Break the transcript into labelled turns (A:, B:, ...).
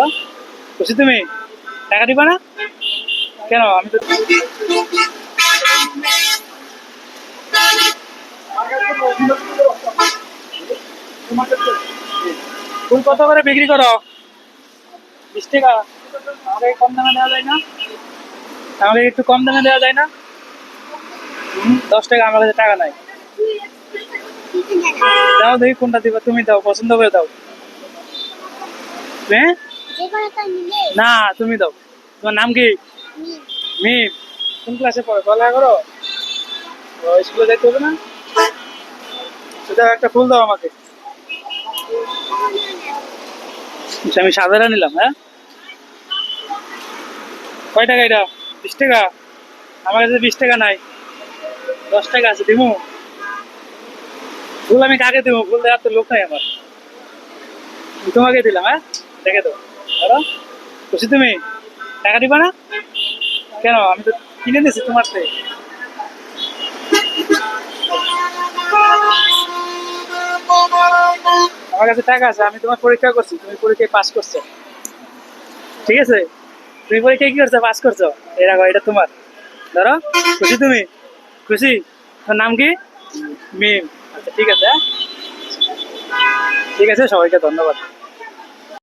A: ধরো খুশি তুমি, টাকা দিবা না? কেন? আমি তো ফুল কত করে বিক্রি করো? বিশ টাকা। আমাকে কম দামে দেওয়া যায় না? আমাকে একটু কম দামে দেওয়া যায় না? দশ টাকা আমার কাছে টাকা নাই। দাও দেখি কোনটা দিবা, তুমি দাও, পছন্দ করে দাও। হ্যাঁ? না তুমি দাও। তোমার নাম কি? মিম। কোন ক্লাসে পড়ো? পড়ালেখা করো? স্কুলে যাইতে হবে না? সেটা একটা ফুল দাও আমাকে। আমি সাদাটা নিলাম হ্যাঁ? কয় টাকা এটা? বিশ টাকা? আমার কাছে বিশ টাকা নাই। দশ টাকা আছে দিমু। ফুল আমি কাকে দেবো ফুল দেওয়ার তো লোক নাই আমার। তোমাকে দিলাম হ্যাঁ? দেখে তো ধরো তুমি টাকা দিবা না? কেন? আমি তো কিনে দিয়েছি তোমার থেকে। আমার কাছে টাকা আছে, আমি তোমার পরীক্ষা করছি, তুমি পরীক্ষায় পাস করছ। ঠিক আছে? তুমি পরীক্ষায় কি করছ? পাস করছ? এই রাখো এটা তোমার। ধরো, খুশি তুমি? খুশি? তোর নাম কি? মিম। আচ্ছা ঠিক আছে হ্যাঁ? ঠিক আছে, সবাইকে ধন্যবাদ।